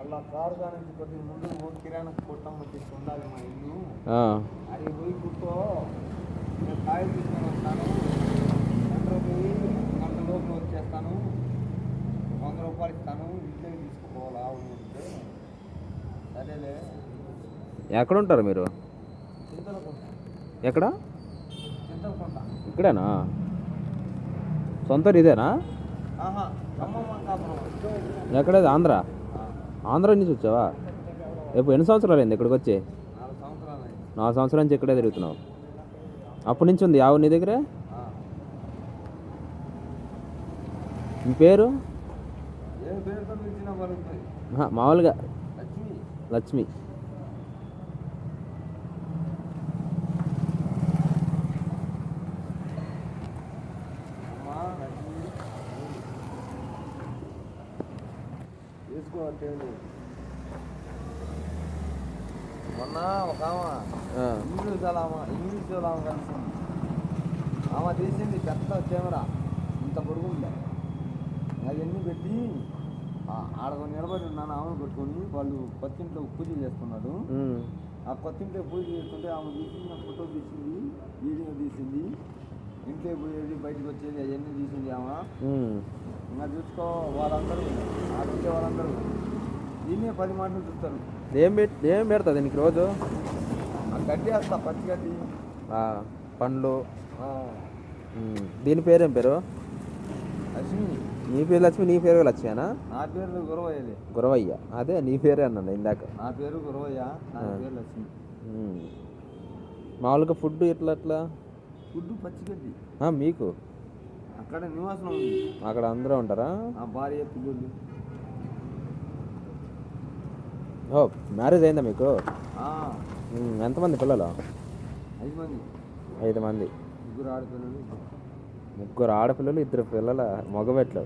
అలా కారు కొద్దిగా ముందు కిరాణా కొట్టం వచ్చేసి ఉండాలి మా ఇల్లు. అది పోయి కూర్చో. నేను కాయలు తీసుకొని వస్తాను. పోయి గంట లోపల వచ్చేస్తాను. వంద రూపాయలు ఇస్తాను. తీసుకుపోవాలా అంటే సరేలే. ఎక్కడ ఉంటారు మీరు? ఎక్కడ? ఇక్కడేనా? సొంత ఇదేనా? ఎక్కడేది? ఆంధ్ర? ఆంధ్ర నుంచి వచ్చావా? ఎప్పుడు ఎన్ని సంవత్సరాలు అయింది ఇక్కడికి వచ్చి? నాలుగు సంవత్సరాలు నుంచి ఇక్కడే తిరుగుతున్నావు. అప్పటి నుంచి ఉంది ఆవు నీ దగ్గరే. మీ పేరు? మామూలుగా. లక్ష్మి లక్ష్మి అమ్మా లక్ష్మి తీసుకో అంటే మొన్న ఒక. ఇంగ్లీష్ ఆమె ఇంగ్లీష్ ఆమె కలిసింది ఆమె తీసింది పెద్ద కెమెరా ఇంత పొడుగుంది అవన్నీ పెట్టి ఆడ నిలబడి ఉన్నాను ఆమెను పెట్టుకొని వాళ్ళు పత్తింట్లో పూజ చేస్తున్నారు. ఆ కొత్తింట్లో పూజ చేస్తుంటే ఆమె తీసింది ఫోటో తీసింది వీడియో తీసింది ఇంట్లో పోయేది బయటకు వచ్చేది అవన్నీ తీసింది ఆమె. ఇంకా చూసుకో వాళ్ళందరూ ఆడుంటే వాళ్ళందరూ. దీన్నే పది మాటలు చూస్తారు. ఏం ఏం పెడుతుంది నీకు రోజు? గడ్డి వేస్తా పచ్చి గడ్డి. పండ్లు. దీని పేరేం పేరు? లక్ష్మి. నీ పేరు లక్ష్మి నీ పేరు లక్ష్మేనా నా పేరు గురవయ్యది గురవయ్య. అదే నీ పేరే అన్నాను ఇందాక. నా పేరు గురవయ్య నా. పేరు లక్ష్మి. మామూలుగా ఫుడ్ ఎట్లా అట్లా? ఫుడ్ పచ్చి గడ్డి ఆ, మీకు? అక్కడ నివాసం ఉంది. అక్కడ అందరూ ఉంటారా? ఆ భార్య పిల్లలు ఓ మ్యారేజ్ అయిందా మీకు? ఎంతమంది పిల్లలు? ఐదు మంది. ఐదు మంది. ముగ్గురు ఆడపిల్లలు. ముగ్గురు ఆడపిల్లలు ఇద్దరు పిల్లల మగబెట్లు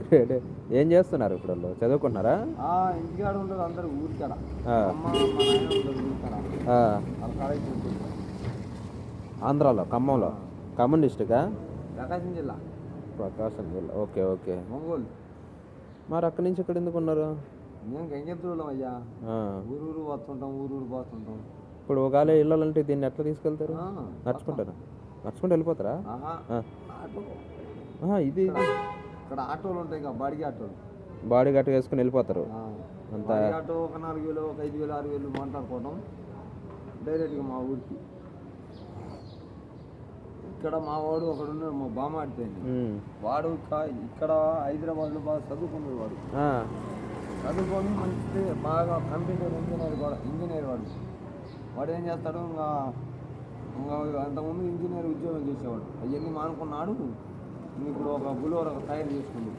గ్రేట్ ఏం చేస్తున్నారు ఇప్పుడు వాళ్ళు? చదువుకుంటున్నారా? ఆ ఇంటికాడ ఉండదు అందరు ఊరికాడ. ఆ. అమ్మ మా నాయన ఉండదు ఊరికాడ. ఆ, వాళ్ళ కాలేజ్ ఉంటుంది ఆంధ్రాలో ఖమ్మంలో. ఖమ్మం డిస్టికా ప్రకాశం జిల్లా. ప్రకాశం జిల్లా. Okay okay. ఒంగోలు. మరి అక్కడి నుంచి ఇక్కడ ఎందుకు ఉన్నారు? మేము గంగెత్తులం అయ్యా. ఆ, ఊరు ఊరు వస్తుంటాం ఊరు ఊరు పోతుంటాం. ఇప్పుడు ఒకవేళ ఇళ్ళంటే దీన్ని ఎట్లా తీసుకెళ్తారు? నడుచుకుంటారా? నడుచుకుంటూ వెళ్ళిపోతారా? ఇది ఇక్కడ ఆటోలు ఉంటాయి ఇక బాడిగ ఆటోలు. బాడీ గట్ట వేసుకుని వెళ్ళిపోతారు. అంత ఆటో ఒక నాలుగు వేలు ఒక ఐదు వేలు ఆరు వేలు మాట్లాడుకోవడం డైరెక్ట్గా మా ఊరికి. ఇక్కడ మా వాడు ఒకడు మా ఉమ్. వాడు ఇక్కడ హైదరాబాద్లో బాగా చదువుకున్నాడు వాడు. చదువుకొని మంచి బాగా కంప్యూటర్ ఇంజనీర్ కూడా ఇంజనీర్ వాడు. వాడు ఏం చేస్తాడు ఇంకా ఇంకా అంతకుముందు ఇంజనీర్ ఉద్యోగం చేసేవాడు. అవన్నీ మానుకున్నాడు ఇప్పుడు ఒక బులోర్ తయారు చేసుకుంది